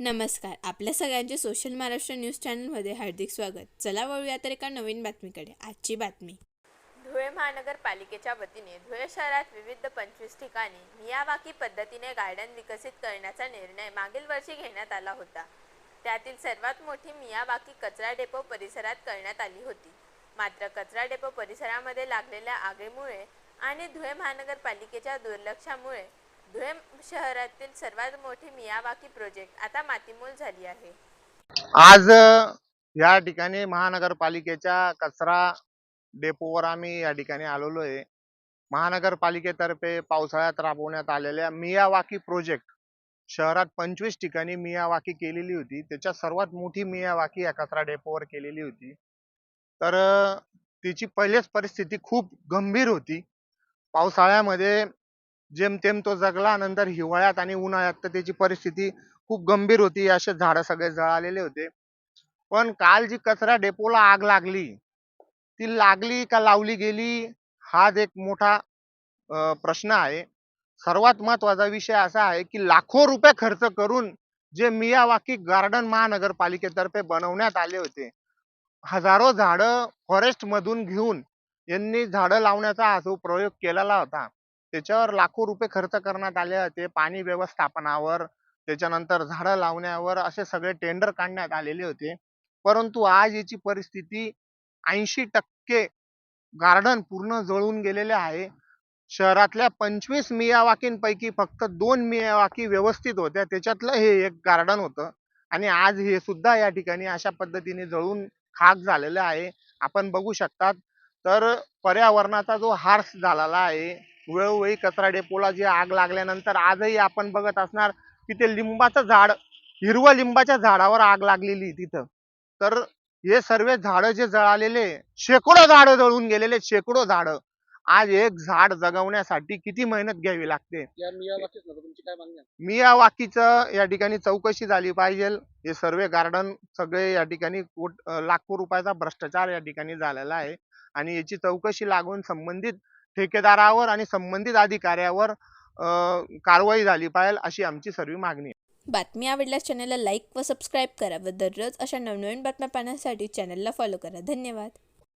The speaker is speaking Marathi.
नमस्कार. आपल्या सगळ्यांचे सोशल महाराष्ट्र न्यूज चॅनलमध्ये हार्दिक स्वागत. चला वळूया तर एका नवीन बातमीकडे. आजची बातमी. धुळे महानगरपालिकेच्या वतीने धुळे शहरात विविध पंचवीस ठिकाणी मियावाकी पद्धतीने गार्डन विकसित करण्याचा निर्णय मागील वर्षी घेण्यात आला होता. त्यातील सर्वात मोठी मियावाकी कचरा डेपो परिसरात करण्यात आली होती. मात्र कचरा डेपो परिसरामध्ये लागलेल्या आगीमुळे आणि धुळे महानगरपालिकेच्या दुर्लक्षामुळे धुळे शहरातील सर्वात मोठी मियावाकी प्रोजेक्ट आता मातीमोल झाली आहे. आज या ठिकाणी महानगरपालिकेच्या कचरा डेपोवर आम्ही या ठिकाणी आलेलो आहे. महानगरपालिकेतर्फे पावसाळ्यात राबवण्यात आलेल्या मियावाकी प्रोजेक्ट शहरात पंचवीस ठिकाणी मियावाकी केलेली होती. त्याच्यात सर्वात मोठी मियावाकी या कचरा डेपोवर केलेली होती. तर तिची पहिलेच परिस्थिती खूप गंभीर होती. पावसाळ्यामध्ये जेमतेम तो जगला नंतर हिवाळ्यात आणि उन्हाळ्यात तर त्याची परिस्थिती खूप गंभीर होती. असे झाडं सगळे जळालेले होते. पण काल जी कचरा डेपोला आग लागली ती लागली का लावली गेली हाच एक मोठा प्रश्न आहे. सर्वात महत्त्वाचा विषय असा आहे की लाखो रुपये खर्च करून जे मियावाकी गार्डन महानगरपालिकेतर्फे बनवण्यात आले होते हजारो झाडं फॉरेस्ट मधून घेऊन यांनी झाडं लावण्याचा हा जो प्रयोग केलेला होता. त्याच्यावर लाखो रुपये खर्च करण्यात आले होते. पाणी व्यवस्थापनावर त्याच्यानंतर झाडं लावण्यावर असे सगळे टेंडर काढण्यात आलेले होते. परंतु आज याची परिस्थिती ऐंशी टक्के गार्डन पूर्ण जळून गेलेले आहे. शहरातल्या पंचवीस मियावाकींपैकी फक्त दोन मियावाकी व्यवस्थित होत्या. त्याच्यातलं हे एक गार्डन होतं. आणि आज हे सुद्धा या ठिकाणी अशा पद्धतीने जळून खाक झालेलं आहे. आपण बघू शकतात. तर पर्यावरणाचा जो हार्स झालेला आहे वेळोवेळी कचरा डेपोला जी आग लागल्यानंतर आजही आपण बघत असणार की ते लिंबाचं झाड हिरवं लिंबाच्या झाडावर आग लागलेली तिथं. तर हे सर्व झाडं जे जळालेले शेकडो झाडं जळून गेलेले शेकडो झाडं. आज एक झाड जगवण्यासाठी किती मेहनत घ्यावी लागते? या मागणी आहे? मियावाकीचं या ठिकाणी चौकशी झाली पाहिजे. हे सर्व गार्डन सगळे या ठिकाणी लाखो रुपयाचा भ्रष्टाचार या ठिकाणी झालेला आहे. आणि याची चौकशी लागून संबंधित ठेकेदारावर आणि संबंधित अधिकाऱ्यावर कारवाई झाली पाहिजे अशी आमची सर्व मागणी आहे. बातमी आवडल्यास चॅनलला लाईक व सबस्क्राईब करा व दररोज अशा नवनवीन बातम्या पाहण्यासाठी चॅनलला फॉलो करा. धन्यवाद.